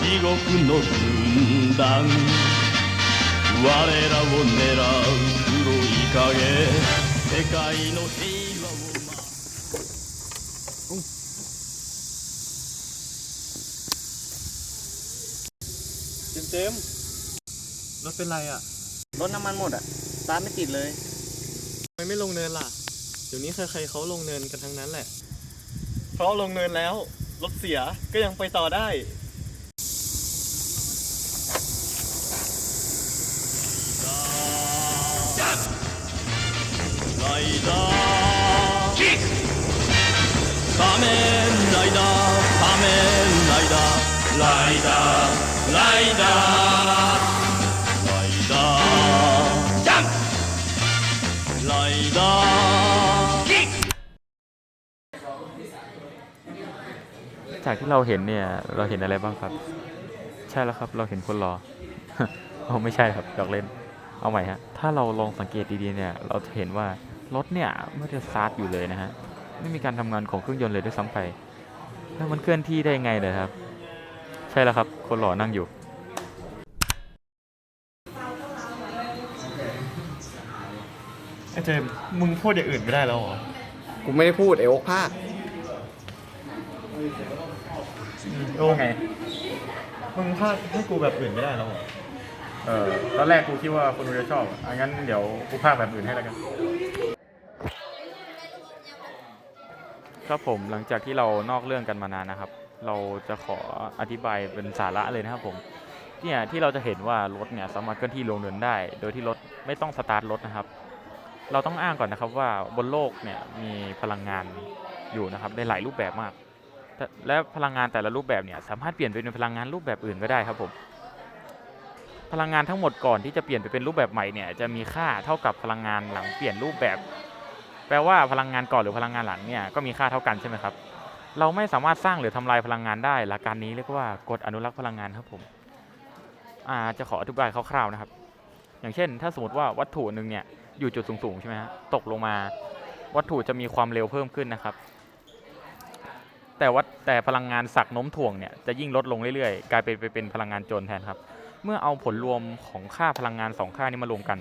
地獄の軍団我らを狙う黒い影世界の平和を守 เจมส์เจมส์รถเป็นไรอ่ะ รถน้ำมันหมดอ่ะตามไม่ติดเลย ทำไมไม่ลงเนินล่ะ เดี๋ยวนี้ใครๆเขาลงเนินกันทั้งนั้นแหละ เพราะลงเนินแล้ว รถเสียก็ยังไปต่อได้ ライダーキック仮面ライダー仮面ライダーライダーライダーライダージャンプライダー จากที่เราเห็นเนี่ย เราเห็นอะไรบ้างครับ ใช่แล้วครับ เราเห็นคนรอเอาไม่ใช่ครับหยอกเล่น เอาใหม่ฮะ ถ้าเราลองสังเกตดีๆเนี่ย เราจะเห็นว่ารถเนี่ยไม่ได้สตาร์ทอยู่เลยนะฮะ ไม่มีการทำงานของเครื่องยนต์เลยด้วยซ้ำไปแล้วมันเคลื่อนที่ได้ไงเลยครับ ใช่แล้วครับ คนหล่อนั่งอยู่ ไอ้เจมส์มึงพูดอย่างอื่นไม่ได้แล้วเหรอ กูไม่ได้พูดเอโอกภาค โอ้ไง มึงพากให้กูแบบอื่นไม่ได้แล้วเหรอเออตอนแรกกูคิดว่าคนดูจะชอบอะงั้นเดี๋ยวกูพากแบบอื่นให้แล้วกัน ครับผมหลังจากที่เรานอกเรื่องกันมานานนะครับ เราจะขออธิบายเป็นสาระเลยนะครับผมเนี่ยที่เราจะเห็นว่ารถเนี่ยสามารถเคลื่อนที่ลงเนินได้ โดยที่รถไม่ต้องสตาร์ทรถนะครับ เราต้องอ้างก่อนนะครับว่าบนโลกเนี่ยมีพลังงานอยู่นะครับในหลายรูปแบบมาก และพลังงานแต่ละรูปแบบเนี่ยสามารถเปลี่ยนไปเป็นพลังงานรูปแบบอื่นก็ได้ครับผมพลังงานทั้งหมดก่อนที่จะเปลี่ยนไปเป็นรูปแบบใหม่เนี่ยจะมีค่าเท่ากับพลังงานหลังเปลี่ยนรูปแบบ แปลว่าพลังงานก่อนหรือพลังงานหลังเนี่ยก็มีค่าเท่ากันใช่ไหมครับ เราไม่สามารถสร้างหรือทำลายพลังงานได้หลักการนี้เรียกว่ากฎอนุรักษ์พลังงานครับผมอาจะขออธิบายคร่าวๆนะครับ อย่างเช่น ถ้าสมมติว่าวัตถุหนึ่งเนี่ยอยู่จุดสูงๆใช่ไหมฮะตกลงมา วัตถุจะมีความเร็วเพิ่มขึ้นนะครับ แต่วัดแต่พลังงานสักโน้มถ่วงเนี่ยจะยิ่งลดลงเรื่อยๆ กลายเป็นไปเป็นพลังงานจนแทนครับ เมื่อเอาผลรวมของค่าพลังงานสองค่านี้มารวมกัน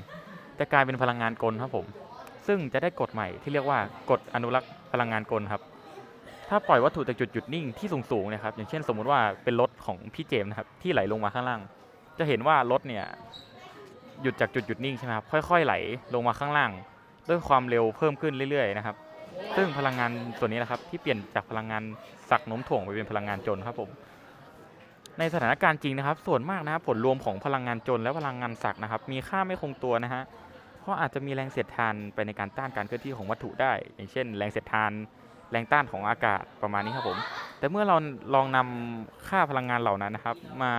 จะกลายเป็นพลังงานกลครับผม ซึ่งจะได้กฎใหม่ที่เรียกว่ากฎอนุรักษ์พลังงานกลครับ ถ้าปล่อยวัตถุจากจุดหยุดนิ่งที่สูงสูงๆเนะครับ อย่างเช่นสมมุติว่าเป็นรถของพี่เจมส์นะครับที่ไหลลงมาข้างล่าง จะเห็นว่ารถเนี่ยหยุดจากจุดหยุดนิ่งใช่ไหมครับค่อย ๆ ไหลลงมาข้างล่าง ด้วยความเร็วเพิ่มขึ้นเรื่อยๆนะครับ ซึ่งพลังงานส่วนนี้นะครับที่เปลี่ยนจากพลังงานสักน้มถ่วงไปเป็นพลังงานจนครับผมในสถานการณ์จริงนะครับ ส่วนมากนะครับผลรวมของพลังงานจนและพลังงานสักนะครับ มีค่าไม่คงตัวนะฮะเพราะอาจจะมีแรงเสียดทานไปในการต้านการเคลื่อนที่ของวัตถุได้ อย่างเช่น แรงเสียดทาน แรงต้านของอากาศประมาณนี้ครับผมแต่เมื่อเราลองนำค่าพลังงานเหล่านั้นนะครับ มา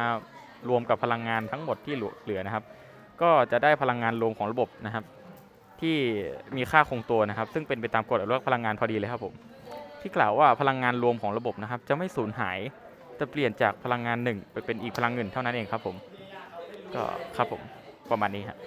รวมกับพลังงานทั้งหมดที่เหลือนะครับ ก็จะได้พลังงานรวมของระบบนะครับ ที่มีค่าคงตัวนะครับ ซึ่งเป็นไปตามกฎอนุรักษ์พลังงานพอดีเลยครับผมที่กล่าวว่าพลังงานรวมของระบบนะครับ จะไม่สูญหายจะเปลี่ยนจากพลังงานหนึ่งไปเป็นอีกพลังหนึ่งเท่านั้นเองครับผมก็ครับผมประมาณนี้ครับ